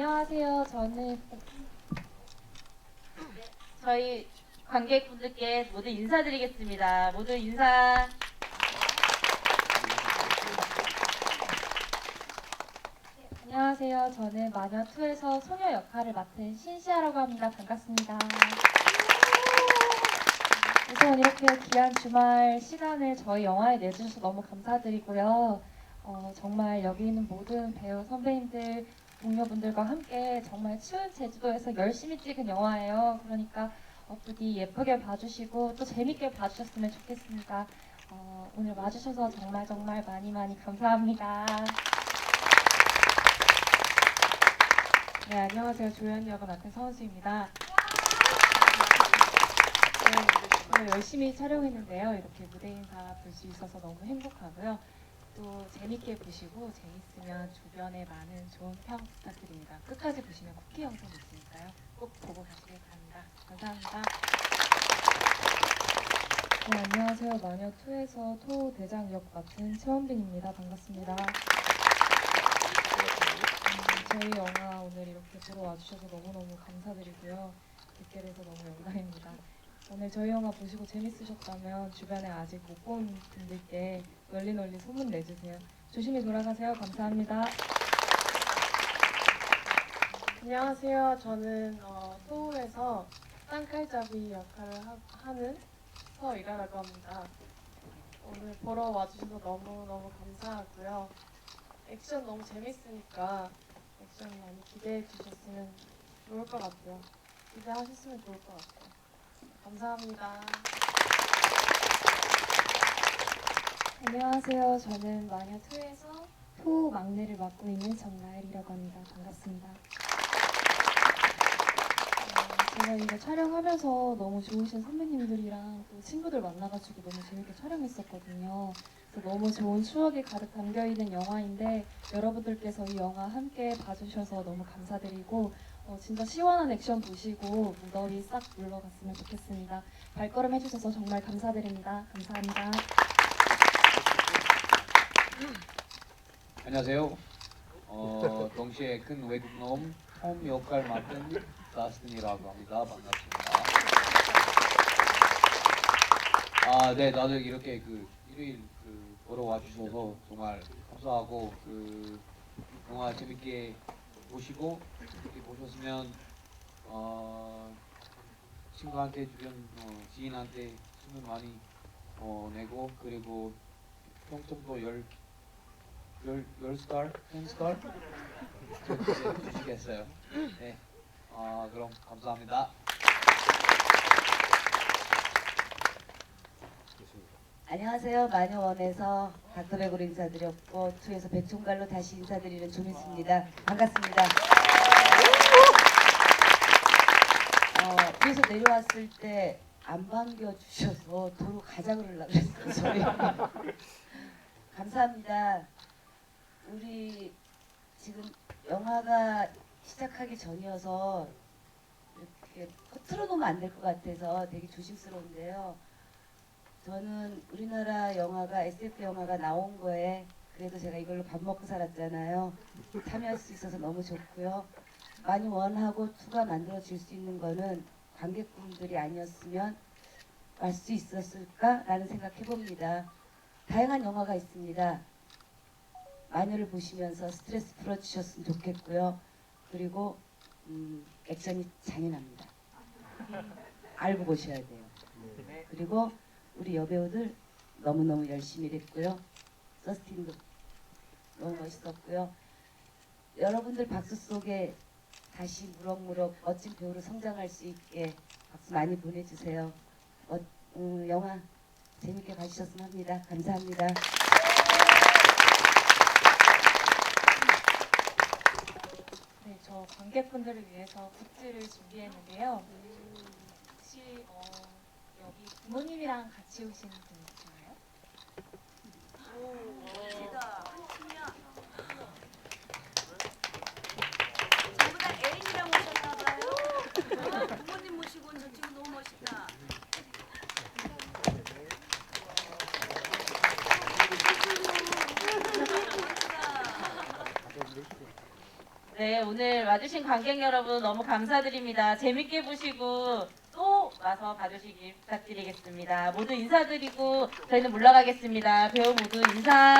네, 안녕하세요. 저는 저희 관객분들께 모두 인사드리겠습니다. 모두 인사. 안녕하세요. 저는 마녀 2에서 소녀 역할을 맡은 신시아라고 합니다. 반갑습니다. 우선 이렇게 귀한 주말 시간을 저희 영화에 내주셔서 너무 감사드리고요. 어, 정말 여기 있는 모든 배우 선배님들, 동료분들과 함께 정말 추운 제주도에서 열심히 찍은 영화예요. 그러니까 어, 부디 예쁘게 봐주시고 또 재밌게 봐주셨으면 좋겠습니다. 어, 오늘 와주셔서 정말 정말 많이 많이 감사합니다. 네, 안녕하세요. 조연이 역을 맡은 서은수입니다. 네, 오늘 열심히 촬영했는데요. 이렇게 무대 인사 볼 수 있어서 너무 행복하고요. 또 재밌게 보시고 재밌으면 주변에 많은 좋은 평 부탁드립니다. 끝까지 보시면 쿠키 영상 있으니까요. 꼭 보고 가시길 바랍니다. 감사합니다. 네, 안녕하세요. 마녀 2에서 토 대장 역 맡은 최원빈입니다. 반갑습니다. 음, 저희 영화 오늘 이렇게 보러 와주셔서 너무너무 감사드리고요. 뵙게 돼서 너무 영광입니다. 오늘 저희 영화 보시고 재밌으셨다면 주변에 아직 못 본 분들께 널리 널리 소문 내주세요. 조심히 돌아가세요. 감사합니다. 안녕하세요. 저는 어, 소울에서 쌍칼잡이 역할을 하, 하는 서이라라고 합니다. 오늘 보러 와주셔서 너무너무 감사하고요. 액션 너무 재밌으니까 액션 많이 기대해 주셨으면 좋을 것 같고요. 기대하셨으면 좋을 것 같아요. 감사합니다. 안녕하세요. 저는 마녀 2에서 토 막내를 맡고 있는 정나엘이라고 합니다. 반갑습니다. 이거 촬영하면서 너무 좋으신 선배님들이랑 또 친구들 만나가지고 너무 재밌게 촬영했었거든요. 그래서 너무 좋은 추억이 가득 담겨 있는 영화인데 여러분들께서 이 영화 함께 봐주셔서 너무 감사드리고 어, 진짜 시원한 액션 보시고 무더위 싹 물러갔으면 좋겠습니다. 발걸음 해주셔서 정말 감사드립니다. 감사합니다. 안녕하세요. 어, 동시에 큰 외국놈 홈 역할 맡은 다스틴이라고 합니다. 반갑습니다. 아, 네, 다들 이렇게 그 일요일 그 보러 와주셔서 정말 감사하고 그 영화 재밌게 보시고 이렇게 보셨으면 어, 친구한테 주변 어, 지인한테 수면 많이 어, 내고 그리고 평점도 열 열, 열 스타일? 한 스타일? 주- 주시겠어요? 네. 아, 그럼 감사합니다. 안녕하세요. 마녀원에서 닥터백으로 인사드렸고 투에서 백총갈로 다시 인사드리는 조민수입니다. 반갑습니다. 어, 위에서 내려왔을 때 안 반겨주셔서 도로 가자 그러려고 그랬어요. 저희. 감사합니다. 우리 지금 영화가 시작하기 전이어서 이렇게 틀어놓으면 안 될 것 같아서 되게 조심스러운데요. 저는 우리나라 영화가 SF 영화가 나온 거에 그래도 제가 이걸로 밥 먹고 살았잖아요. 참여할 수 있어서 너무 좋고요. 많이 원하고 투가 만들어질 수 있는 거는 관객분들이 아니었으면 알 수 있었을까라는 생각해 봅니다. 다양한 영화가 있습니다. 마녀를 보시면서 스트레스 풀어주셨으면 좋겠고요. 그리고 음, 액션이 잔인합니다. 알고 보셔야 돼요. 그리고 우리 여배우들 너무너무 열심히 했고요. 서스틴도 너무 멋있었고요. 여러분들 박수 속에 다시 무럭무럭 멋진 배우로 성장할 수 있게 박수 많이 보내주세요. 어, 음, 영화 재밌게 봐주셨으면 합니다. 감사합니다. 네, 저 관객분들을 위해서 굿즈를 준비했는데요. 혹시 어, 여기 부모님이랑 같이 오신 분 있나요? 전부 다 애인이랑 오셨나봐요. 부모님 모시고 온 저 친구 너무 멋있다. 멋지다. 네, 오늘 와주신 관객 여러분 너무 감사드립니다. 재밌게 보시고 또 와서 봐주시길 부탁드리겠습니다. 모두 인사드리고 저희는 물러가겠습니다. 배우 모두 인사.